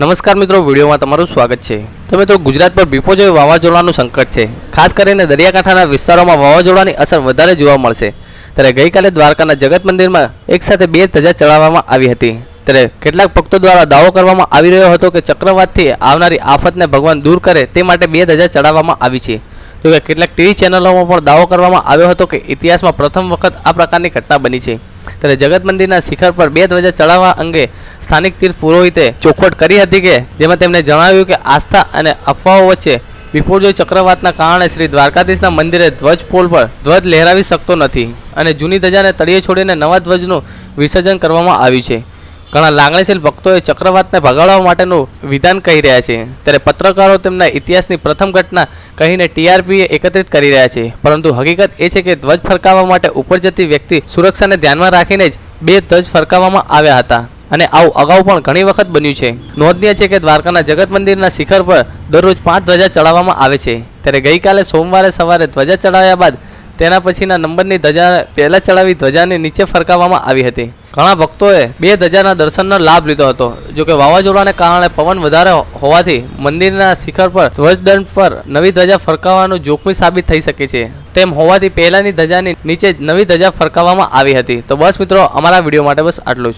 નમસ્કાર મિત્રો, વિડીયોમાં તમારું સ્વાગત છે. તો મિત્રો, ગુજરાત પર બીપોજોય વાવાઝોડાનું સંકટ છે. ખાસ કરીને દરિયાકાંઠાના વિસ્તારોમાં વાવાઝોડાની અસર વધારે જોવા મળશે. ત્યારે ગઈકાલે દ્વારકાના જગત મંદિરમાં એકસાથે બે ધજા ચડાવવામાં આવી હતી. ત્યારે કેટલાક ભક્તો દ્વારા દાવો કરવામાં આવી રહ્યો હતો કે ચક્રવાતથી આવનારી આફતને ભગવાન દૂર કરે તે માટે બે ધજા ચડાવવામાં આવી છે. જોકે કેટલાક ટીવી ચેનલોમાં પણ દાવો કરવામાં આવ્યો હતો કે ઇતિહાસમાં પ્રથમ વખત આ પ્રકારની ઘટના બની છે. ત્યારે જગત મંદિરના શિખર પર બે ધ્વજા ચડાવવા અંગે સ્થાનિક તીર્થ પુરોહિતે ચોખવટ કરી હતી કે, જેમાં તેમણે જણાવ્યું કે આસ્થા અને અફવાઓ વચ્ચે વિપુલજોય ચક્રવાતના કારણે શ્રી દ્વારકાધીશના મંદિરે ધ્વજ પોલ પર ધ્વજ લહેરાવી શકતો નથી અને જૂની ધજાને તળિયે છોડીને નવા ધ્વજનું વિસર્જન કરવામાં આવ્યું છે. ઘણા લાગણીશીલ ભક્તોએ ચક્રવાતને ભગાડવા માટેનું વિધાન કહી રહ્યા છે. ત્યારે પત્રકારો તેમના ઇતિહાસની પ્રથમ ઘટના કહીને ટીઆરપીએ એકત્રિત કરી રહ્યા છે. પરંતુ હકીકત એ છે કે ધ્વજ ફરકાવવા માટે ઉપર જતી વ્યક્તિ સુરક્ષાને ધ્યાનમાં રાખીને જ બે ધ્વજ ફરકાવવામાં આવ્યા હતા. અને આવું અગાઉ પણ ઘણી વખત બન્યું છે. નોંધનીય છે કે દ્વારકાના જગત મંદિરના શિખર પર દરરોજ પાંચ ધ્વજા ચડાવવામાં આવે છે. ત્યારે ગઈકાલે સોમવારે સવારે ધ્વજા ચડાવ્યા બાદ તેના પછીના નંબરની ધજા પહેલા ચડાવી ધ્વજાને નીચે ફરકાવવામાં આવી હતી. ઘણા ભક્તોએ બે ધજાના દર્શનનો લાભ લીધો હતો. જોકે વાવાઝોડાને કારણે પવન વધારે હોવાથી મંદિરના શિખર પર ધ્વજદંડ પર નવી ધજા ફરકાવવાનું જોખમી સાબિત થઈ શકે છે. તેમ હોવાથી પહેલાની ધજાની નીચે જ નવી ધજા ફરકાવવામાં આવી હતી. તો બસ મિત્રો, અમારા વીડિયો માટે બસ આટલું જ.